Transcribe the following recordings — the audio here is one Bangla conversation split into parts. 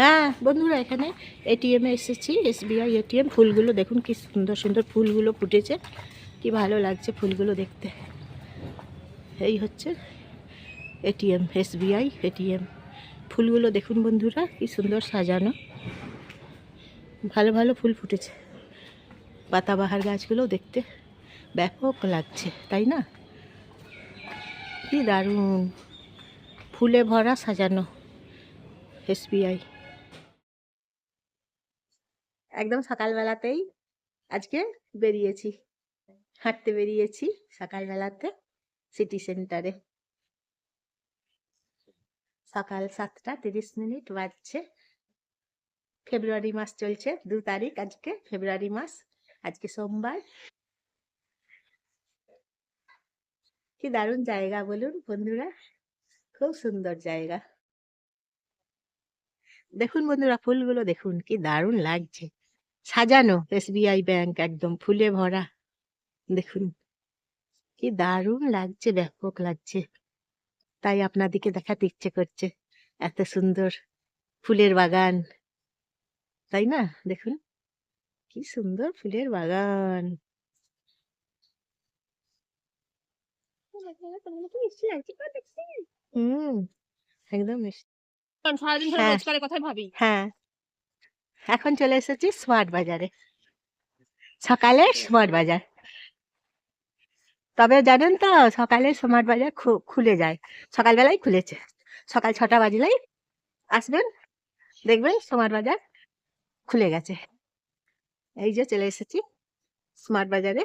হ্যাঁ বন্ধুরা এখানে এটিএমে এসেছি এসবিআই এটিএম ফুলগুলো দেখুন কি সুন্দর সুন্দর ফুলগুলো ফুটেছে, কি ভালো লাগছে ফুলগুলো দেখতে। এই হচ্ছে এটিএম এসবিআই এটিএম ফুলগুলো দেখুন বন্ধুরা, কি সুন্দর সাজানো। ভালো ভালো ফুল ফুটেছে। পাতাবাহার গাছগুলো দেখতে ব্যাপক লাগছে, তাই না? কি দারুণ। ফুলে ভরা সাজানো এসবিআই একদম সকালবেলাতেই আজকে বেরিয়েছি। হাঁটতে বেরিয়েছি সকালবেলাতে সিটি সেন্টারে সকাল সাতটা তিরিশ মিনিট বাজছে। ফেব্রুয়ারি মাস চলছে, দু তারিখ আজকে, ফেব্রুয়ারি মাস, আজকে সোমবার। কি দারুণ জায়গা বলুন বন্ধুরা, খুব সুন্দর জায়গা। দেখুন বন্ধুরা, ফুলগুলো দেখুন, কি দারুণ লাগছে। সাজানো এসবিআই ব্যাংক একদম ফুলে ভরা। দেখুন কি দারুণ লাগছে ব্যাপক লাগছে। তাই আপনাদেরকে দেখাতে ইচ্ছে করছে এত সুন্দর ফুলের বাগান। তাই না? দেখুন কি সুন্দর ফুলের বাগান। হুম একদম সারাদিন ধরে হ্যাঁ। রোজগারের কথাই ভাবি। হ্যাঁ। এখন চলে এসেছি স্মার্ট বাজারে। সকালে স্মার্ট বাজার। তবে জানেন তো, সকালে স্মার্ট বাজার খুলে যায়। সকালবেলায় খুলেছে। সকাল ছটা বাজলেই আসবেন, দেখবেন স্মার্ট বাজার খুলে গেছে। এই যে চলে এসেছি স্মার্ট বাজারে।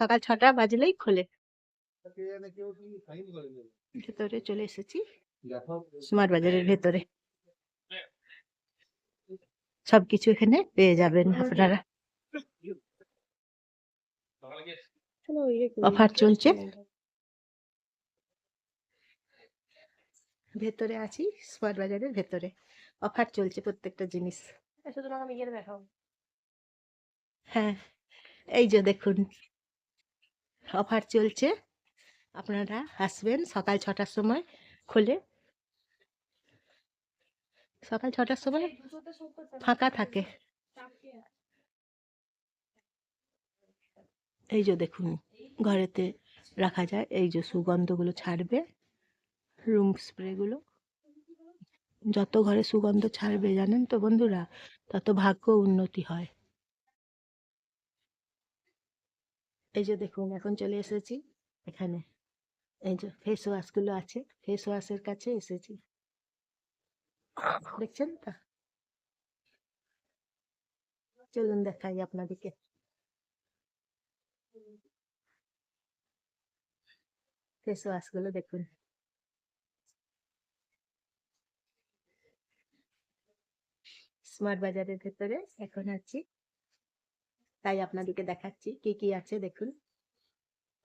সকাল ছটা বাজলেই খোলে। ভেতরে চলে এসেছি। স্মার্ট বাজারের ভেতরে। সবকিছু এখানে পেয়ে যাবেন আপনারা। অফার চলছে। ভেতরে আছি স্মার্ট বাজারের ভেতরে। অফার চলছে প্রত্যেকটা জিনিস। ইয়ে দেখাও। হ্যাঁ। এই যে দেখুন। অফার চলছে। আপনারা আসবেন সকাল ছটার সময় খোলে। সকাল ছটার সময় ফাঁকা থাকে। এই যে দেখুন, ঘরেতে রাখা যায়। এই যে সুগন্ধগুলো ছাড়বে, রুম স্প্রেগুলো। যত ঘরে সুগন্ধ ছাড়বে, জানেন তো বন্ধুরা, তত ভাগ্য উন্নতি হয়। এই যে দেখুন, এখন চলে এসেছি এখানে। এই যে ফেস ওয়াশগুলো আছে ফেস ওয়াশের কাছে এসেছি। দেখছেন তো? চলুন দেখাই আপনাদেরকে। ফেস ওয়াশগুলো দেখুন। স্মার্ট বাজারের ভেতরে এখন আছি। তাই আপনাদেরকে দেখাচ্ছি কি কি আছে দেখুন।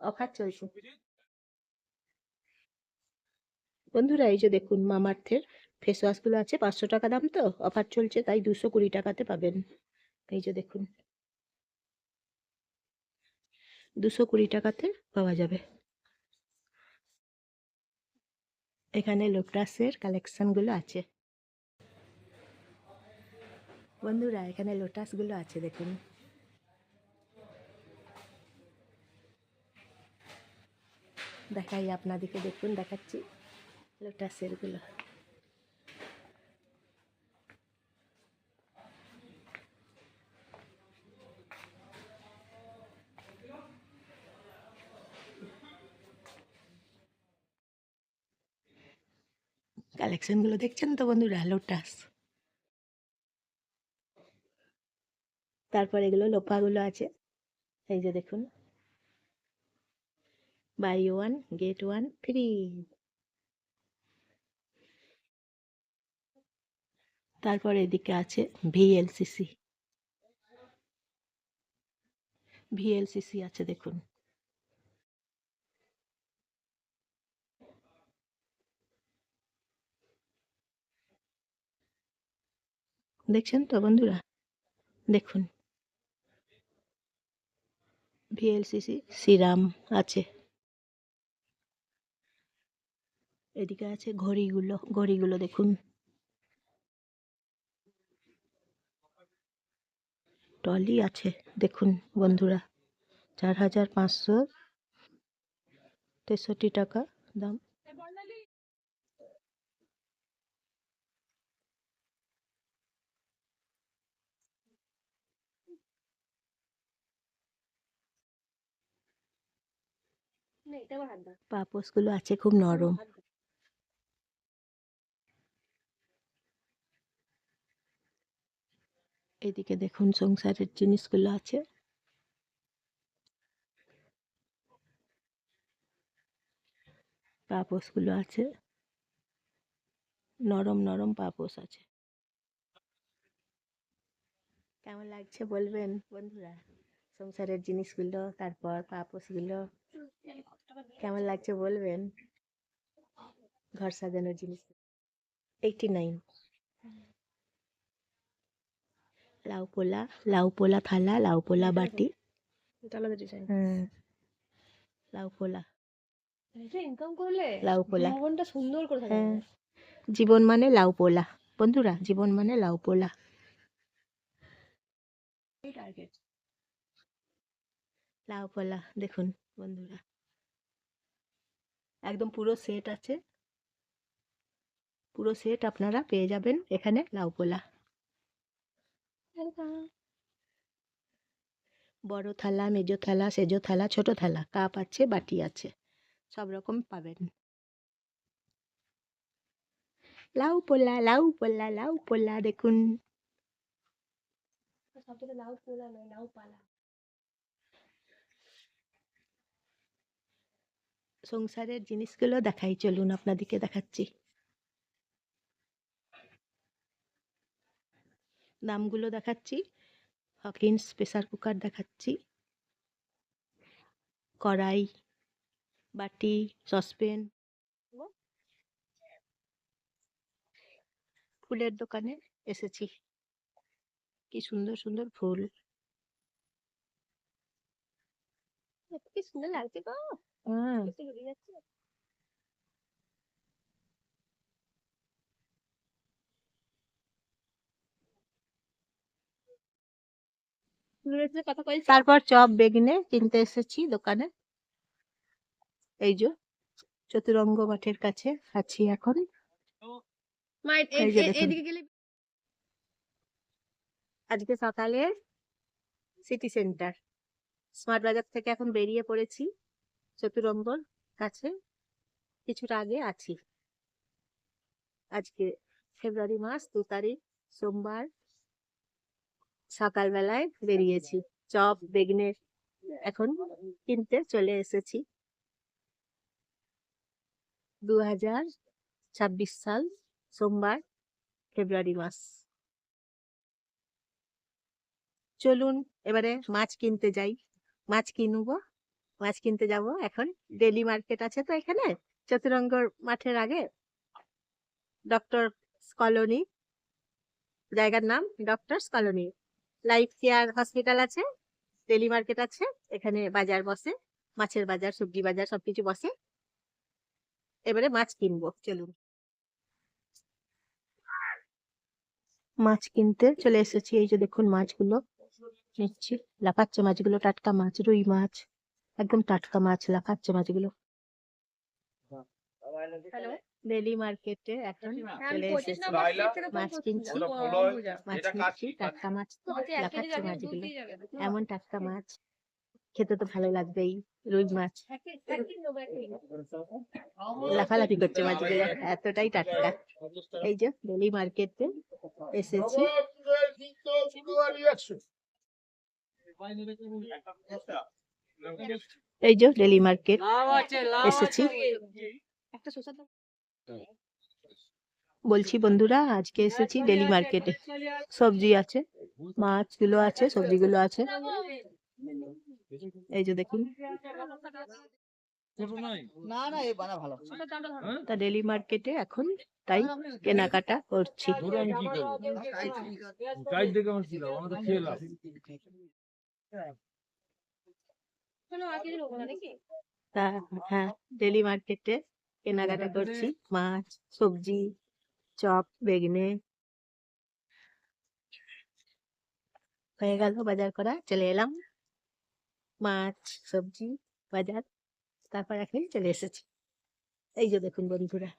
অফার চলছে। বন্ধুরা, এই যে দেখুন মামার্থের ফেস ওয়াশগুলো আছে, পাঁচশো টাকা দাম তো, অফার চলছে, তাই দুশো কুড়ি টাকাতে পাবেন। এই যে দেখুন। দুশো কুড়ি টাকাতে পাওয়া যাবে। এখানে লোটাসের কালেকশনগুলো আছে। বন্ধুরা, এখানে লোটাসগুলো আছে দেখুন। দেখাই আপনাদেরকে, দেখুন, দেখাচ্ছি লোটাসেরগুলো কালেকশনগুলো দেখছেন তো বন্ধুরা? লোটাস। তারপর এগুলো লোপাগুলো আছে। এই যে দেখুন buy one get one free তারপর এদিকে আছে ভিএলসিসি ভিএলসিসি আছে, দেখুন। দেখছেন তো বন্ধুরা? দেখুন। ভিএলসিসি সিরাম আছে। এদিকে আছে ঘড়িগুলো ঘড়িগুলো দেখুন। টলি আছে, দেখুন বন্ধুরা, চার হাজার পাঁচশো তেষট্টি টাকা দাম। হাত আছে খুব নরম। এদিকে দেখুন সংসারের জিনিসগুলো আছে। পাপোশগুলো আছে। নরম নরম পাপোশ আছে। কেমন লাগছে বলবেন বন্ধুরা? সংসারের জিনিসগুলো, তারপর পাপোশগুলো কেমন লাগছে বলবেন? ঘর সাজানোর জিনিস। এইটি নাইন লাউ পোলা লাউ পোলা থালা লাউ পোলা বাটি। লাউ পোলা। ইনকাম করলে লাউ পোলা। জীবনটা সুন্দর করে হ্যাঁ। জীবন মানে লাউ পোলা। বন্ধুরা জীবন মানে লাউ পোলা। লাউ পোলা দেখুন বন্ধুরা। একদম পুরো সেট আছে। পুরো সেট আপনারা পেয়ে যাবেন এখানে লাউ পোলা। বড় থালা, মেজো থালা, সেজো থালা, ছোট থালা, কাপ আছে, বাটি আছে, সব রকম পাবেন। লাউ পোলা লাউ পোলা লাউ পোলা, দেখুন। সংসারের জিনিসগুলো দেখাই, চলুন আপনাদেরকে দেখাচ্ছি। দামগুলো দেখাচ্ছি। হকিন্স প্রেসার কুকার দেখাচ্ছি। কড়াই বাটি সসপেন ফুলের দোকানে এসেছি। কি সুন্দর সুন্দর ফুল। কি সুন্দর লাগছে গো হুম দেখতে ঘুরে যাচ্ছে দূরের থেকে কথা কইছি তারপর চপ বেগনে কিনতে এসেছি দোকানে। এই যে চতুরঙ্গ মাঠের কাছে আছি এখন। আজকে সকালে সিটি সেন্টার স্মার্ট বাজার থেকে এখন বেরিয়ে পড়েছি চতুরঙ্গর কাছে। কিছুটা আগে আছি। আজকে ফেব্রুয়ারি মাস দু তারিখ সোমবার। সকালবেলায় বেরিয়েছি। চপ বেগনের এখন কিনতে চলে এসেছি। দু হাজার ছাব্বিশ সাল, সোমবার, ফেব্রুয়ারি মাস। চলুন এবারে মাছ কিনতে যাই। মাছ কিনবো। মাছ কিনতে যাব। এখন ডেলি মার্কেট আছে তো এখানে। চতুরঙ্গর মাঠের আগে। Doctor colony. জায়গার নাম doctors colony. Life care hospital আছে ডেলি মার্কেট আছে এখানে বাজার বসে মাছের বাজার সবজি বাজার সবকিছু বসে। এবারে মাছ কিনবো চলুন। মাছ কিনতে চলে এসেছি এই যে দেখুন মাছগুলো। নিচ্ছি লাফাচ্ছে মাছগুলো টাটকা মাছ রুই মাছ একদম টাটকা মাছ লাফাচ্ছে মাছগুলো। হ্যালো। ডেলি মার্কেটে এখন চলে এসেছি মাছ কিনছি। মাছ কাটছি, টাটকা মাছ গাজর মাছগুলো এমন টাটকা মাছ খেতে তো ভালো লাগবেই রুই মাছ। লাফালাফি করছে মাছগুলো এতটাই টাটকা। এই যে ডেলি মার্কেটে এসেছি। এই যে ডেলি মার্কেট এসেছি। একটা। বলছি বন্ধুরা আজকে এসেছি ডেলি মার্কেটে। সবজি আছে মাছগুলো আছে সবজিগুলো আছে। এই যে দেখুন। তা ডেলি মার্কেটে এখন তাই কেনাকাটা করছি। তা হ্যাঁ ডেলি মার্কেটে কেনাকাটা করছি মাছ সবজি চপ বেগনে হয়ে গেল বাজার করা চলে এলাম মাছ সবজি বাজার তারপর এখন চলে এসেছি এই যে দেখুন বন্ধুরা